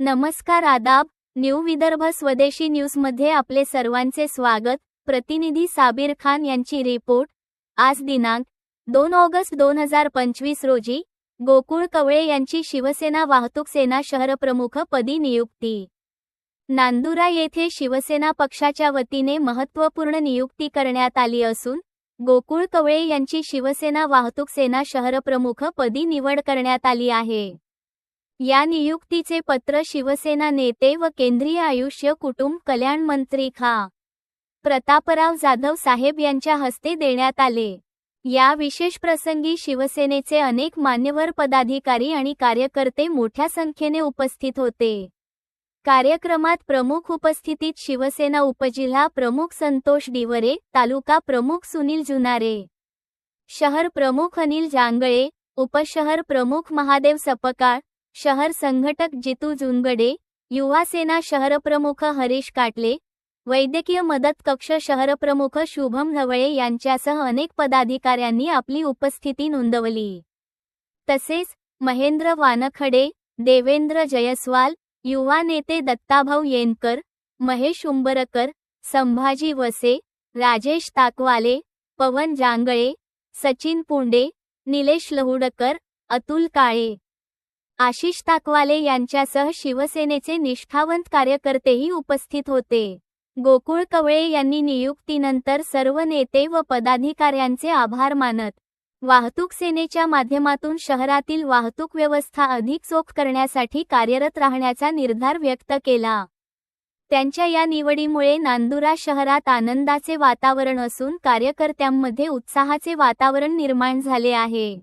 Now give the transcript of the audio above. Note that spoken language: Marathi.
नमस्कार आदाब न्यू विदर्भ स्वदेशी न्यूजमध्ये आपले सर्वांचे स्वागत. प्रतिनिधी साबिर खान यांची रिपोर्ट. आज दिनांक दोन ऑगस्ट दोन हजार पंचवीस रोजी गोकुळ कवळे यांची शिवसेना वाहतूक सेना शहरप्रमुख पदी नियुक्ती. नांदुरा येथे शिवसेना पक्षाच्या वतीने महत्त्वपूर्ण नियुक्ती करण्यात आली असून गोकुळ कवळे यांची शिवसेना वाहतूक सेना शहरप्रमुख पदी निवड करण्यात आली आहे. या नियुक्तीचे पत्र शिवसेना नेते व केंद्रीय आयुष्य कुटुंब कल्याण मंत्री खा. प्रतापराव जाधव साहेब यांच्या हस्ते देण्यात आले. या विशेष प्रसंगी शिवसेनेचे अनेक मान्यवर पदाधिकारी आणि कार्यकर्ते मोठ्या संख्येने उपस्थित होते. कार्यक्रमात प्रमुख उपस्थितीत शिवसेना उपजिल्हा प्रमुख संतोष डिवरे तालुका प्रमुख सुनील जुनारे. शहर प्रमुख अनिल जांगळे उपशहर प्रमुख महादेव सपकाळ शहर संघटक जितू जुनगडे युवा सेना शहरप्रमुख हरीश काटले वैद्यकीय मदत कक्ष शहरप्रमुख शुभम ढवळे यांच्यासह अनेक पदाधिकाऱ्यांनी आपली उपस्थिती नोंदवली. तसेच महेंद्र वानखडे देवेंद्र जयस्वाल युवा नेते दत्ताभाऊ येनकर महेश उंबरकर संभाजी वसे राजेश ताकवाले पवन जांगळे सचिन पुंडे निलेश लहुडकर अतुल काळे. आशिष ताकवाले यांच्यासह शिवसेनेचे निष्ठावंत कार्यकर्तेही उपस्थित होते. गोकुळ कवळे यांनी नियुक्तीनंतर सर्व नेते व पदाधिकाऱ्यांचे आभार मानत वाहतूक सेनेच्या माध्यमातून शहरातील वाहतूक व्यवस्था अधिक चोख करण्यासाठी कार्यरत राहण्याचा निर्धार व्यक्त केला. त्यांच्या या निवडीमुळे नांदुरा शहरात आनंदाचे वातावरण असून कार्यकर्त्यांमध्ये उत्साहाचे वातावरण निर्माण झाले आहे.